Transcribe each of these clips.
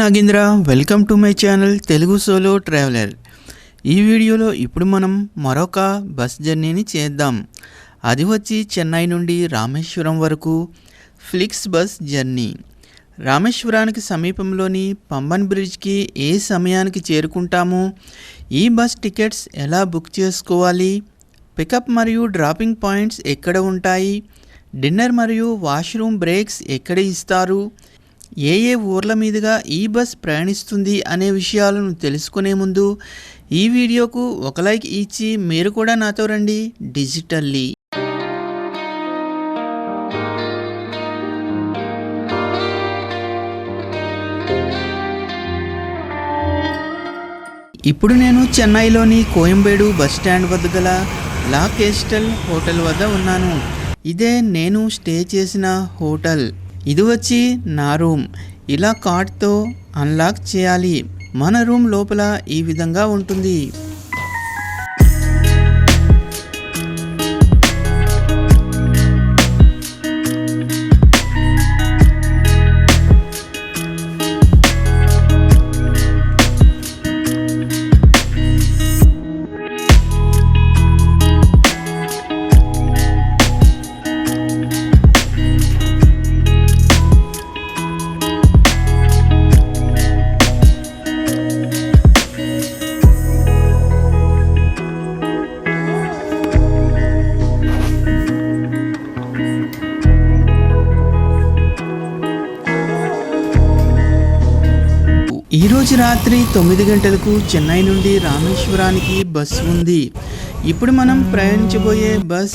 Nagendra welcome to my channel Telugu solo traveller. ఈ వీడియోలో ఇప్పుడు మనం మరొక బస్ జర్నీని చేద్దాం. అది వచ్చి చెన్నై నుండి రామేశ్వరం వరకు ఫ్లిక్స్ బస్ జర్నీ. రామేశ్వరానికి సమీపంలోని పంబన్ బ్రిడ్జ్కి ఏ సమయానికి చేరుకుంటాము? ఈ బస్ టికెట్స్ ఎలా బుక్ చేసుకోవాలి? పికప్ మరియు డ్రాపింగ్ పాయింట్స్ ఎక్కడ ఉంటాయి? డిన్నర్ మరియు వాష్రూమ్ బ్రేక్స్ ఎక్కడ ఇస్తారు? ఏ ఏ ఊర్ల మీదుగా ఈ బస్ ప్రయాణిస్తుంది అనే విషయాలను తెలుసుకునే ముందు ఈ వీడియోకు ఒక లైక్ ఇచ్చి మీరు కూడా నాతో రండి డిజిటల్లీ. ఇప్పుడు నేను చెన్నైలోని కోయంబేడు బస్ స్టాండ్ వద్ద గల లా కేస్టల్ హోటల్ వద్ద ఉన్నాను. ఇదే నేను స్టే చేసిన హోటల్. ఇది వచ్చి నా రూమ్. ఇలా కార్డ్తో అన్లాక్ చేయాలి. మన రూమ్ లోపల ఈ విధంగా ఉంటుంది. ఈరోజు రోజు రాత్రి తొమ్మిది గంటలకు చెన్నై నుండి రామేశ్వరానికి బస్ ఉంది. ఇప్పుడు మనం ప్రయాణించబోయే బస్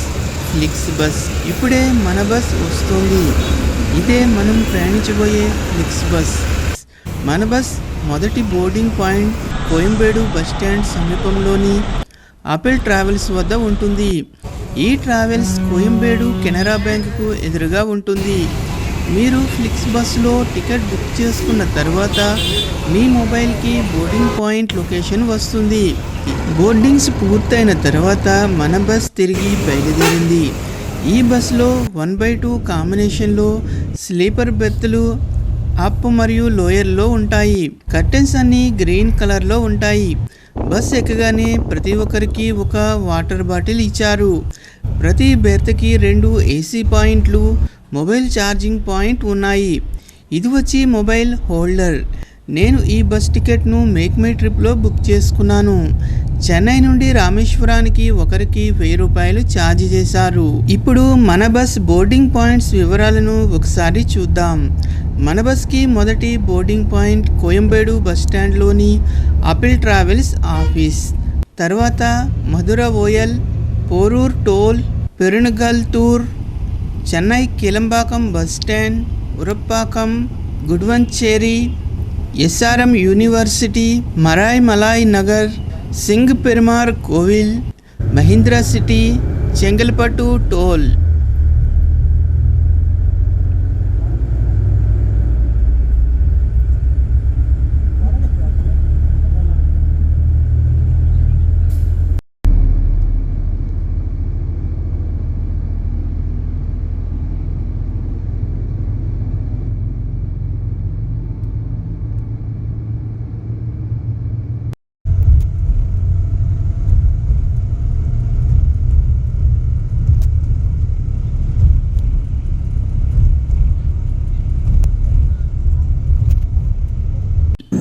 ఫ్లిక్స్ బస్. ఇప్పుడే మన బస్ వస్తుంది. ఇదే మనం ప్రయాణించబోయే ఫ్లిక్స్ బస్. మన బస్ మొదటి boarding point Koyambedu bus stand సమీపంలోని ఆపిల్ ట్రావెల్స్ వద్ద ఉంటుంది. ఈ ట్రావెల్స్ కోయంబేడు కెనరా బ్యాంకుకు ఎదురుగా ఉంటుంది. మీరు ఫ్లిక్స్ బస్సులో టికెట్ బుక్ చేసుకున్న తర్వాత మీ మొబైల్కి బోర్డింగ్ పాయింట్ లొకేషన్ వస్తుంది. బోర్డింగ్స్ పూర్తయిన తర్వాత మన బస్ తిరిగి బయలుదేరింది. ఈ బస్సులో వన్ బై టూ కాంబినేషన్లో స్లీపర్ బెర్త్లు అప్ మరియు లోయర్లో ఉంటాయి. కర్టెన్స్ అన్నీ గ్రీన్ కలర్లో ఉంటాయి. బస్ ఎక్కగానే ప్రతి ఒక్కరికి ఒక వాటర్ బాటిల్ ఇచ్చారు. ప్రతి బెర్త్కి రెండు ఏసీ పాయింట్లు మొబైల్ ఛార్జింగ్ పాయింట్ ఉన్నాయి. ఇది వచ్చి మొబైల్ హోల్డర్. నేను ఈ బస్ టికెట్ను మేక్ మై ట్రిప్లో బుక్ చేసుకున్నాను. చెన్నై నుండి రామేశ్వరానికి ఒకరికి వెయ్యి రూపాయలు ఛార్జ్ చేశారు. ఇప్పుడు మన బస్ బోర్డింగ్ పాయింట్స్ వివరాలను ఒకసారి చూద్దాం. మన బస్కి మొదటి బోర్డింగ్ పాయింట్ కోయంబేడు బస్ స్టాండ్లోని అపిల్ ట్రావెల్స్ ఆఫీస్. తర్వాత Maduravoyal Porur toll Perungalathur Chennai Kilambakkam bus stand Urapakkam Guduvancheri SRM university Maraimalai Nagar Singaperumal Koil Mahindra city Chengalpattu toll.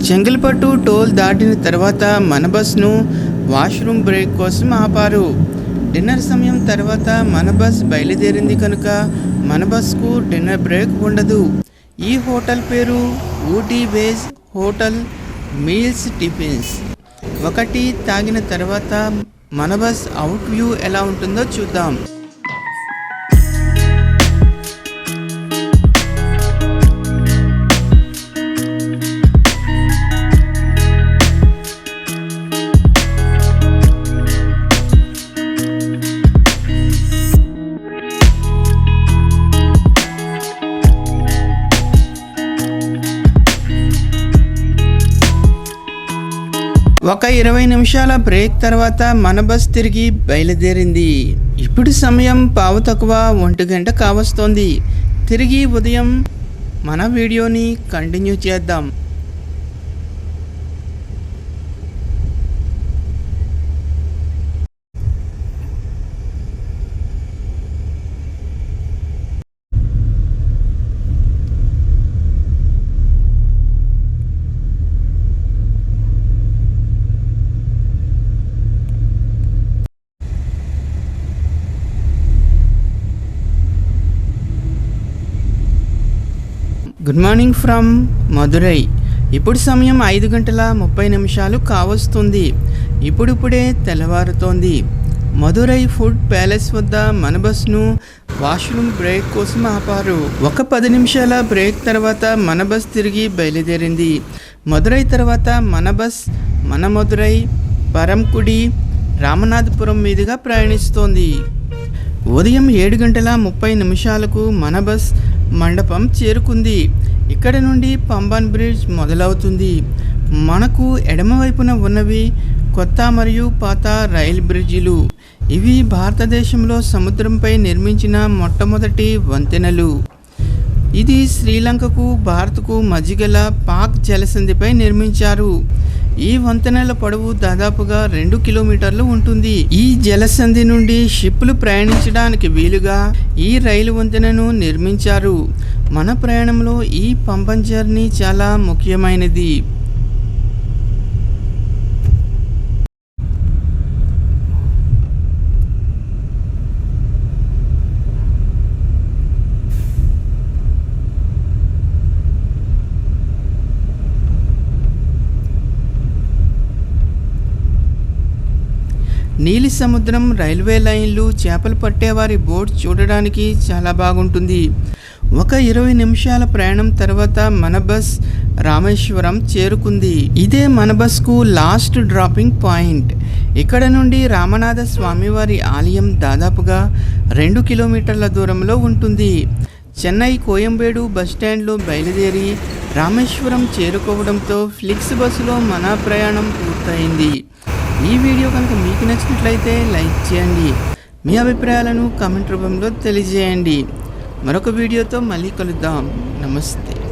Chengalpattu toll దాటిన తర్వాత మన బస్ను వాష్రూమ్ బ్రేక్ కోసం ఆపారు. డిన్నర్ సమయం తర్వాత మన బస్ బయలుదేరింది కనుక మన బస్కు డిన్నర్ బ్రేక్ ఉండదు. ఈ హోటల్ పేరు Ooty base hotel meals tiffins. ఒకటి తాగిన తర్వాత మన బస్ అవుట్ వ్యూ ఎలా ఉంటుందో చూద్దాం. ఒక ఇరవై నిమిషాల బ్రేక్ తర్వాత మన బస్ తిరిగి బయలుదేరింది. ఇప్పుడు సమయం పావు తక్కువ ఒంటి గంట కావస్తోంది. తిరిగి ఉదయం మన వీడియోని కంటిన్యూ చేద్దాం. గుడ్ మార్నింగ్ ఫ్రమ్ మదురై ఇప్పుడు సమయం ఐదు గంటల ముప్పై నిమిషాలు కావస్తుంది. ఇప్పుడిప్పుడే తెల్లవారుతోంది. మదురై ఫుడ్ ప్యాలెస్ వద్ద మన బస్ను వాష్రూమ్ బ్రేక్ కోసం ఆపారు. ఒక పది నిమిషాల బ్రేక్ తర్వాత మన బస్ తిరిగి బయలుదేరింది. మదురై తర్వాత మన బస్ మన మదురై పరంకుడి రామనాథపురం మీదుగా ప్రయాణిస్తోంది. ఉదయం ఏడు గంటల ముప్పై నిమిషాలకు మన బస్ మండపం చేరుకుంది. ఇక్కడ నుండి పంబన్ బ్రిడ్జ్ మొదలవుతుంది. మనకు ఎడమవైపున ఉన్నవి కొత్త మరియు పాత రైల్ బ్రిడ్జిలు. ఇవి భారతదేశంలో సముద్రంపై నిర్మించిన మొట్టమొదటి వంతెనలు. ఇది శ్రీలంకకు భారత్కు మధ్యగల పాక్ జలసంధిపై నిర్మించారు. ఈ వంతెనల పొడవు దాదాపుగా రెండు కిలోమీటర్లు ఉంటుంది. ఈ జలసంధి నుండి షిప్పులు ప్రయాణించడానికి వీలుగా ఈ రైలు వంతెనను నిర్మించారు. మన ప్రయాణంలో ఈ పంపం జర్నీ చాలా ముఖ్యమైనది. నీలి సముద్రం రైల్వే లైన్లు చేపలు పట్టేవారి బోట్ చూడడానికి చాలా బాగుంటుంది. ఒక ఇరవై నిమిషాల ప్రయాణం తర్వాత మన బస్ రామేశ్వరం చేరుకుంది. ఇదే మన బస్కు లాస్ట్ డ్రాపింగ్ పాయింట్. ఇక్కడ నుండి రామనాథ స్వామివారి ఆలయం దాదాపుగా రెండు కిలోమీటర్ల దూరంలో ఉంటుంది. చెన్నై కోయంబేడు బస్టాండ్లో బయలుదేరి రామేశ్వరం చేరుకోవడంతో ఫ్లిక్స్ బస్సులో మన ప్రయాణం పూర్తయింది. ఈ వీడియో కనుక మీకు నచ్చినట్లయితే లైక్ చేయండి. మీ అభిప్రాయాలను కామెంట్ రూపంలో తెలియజేయండి. మరొక వీడియోతో మళ్ళీ కలుద్దాం. నమస్తే.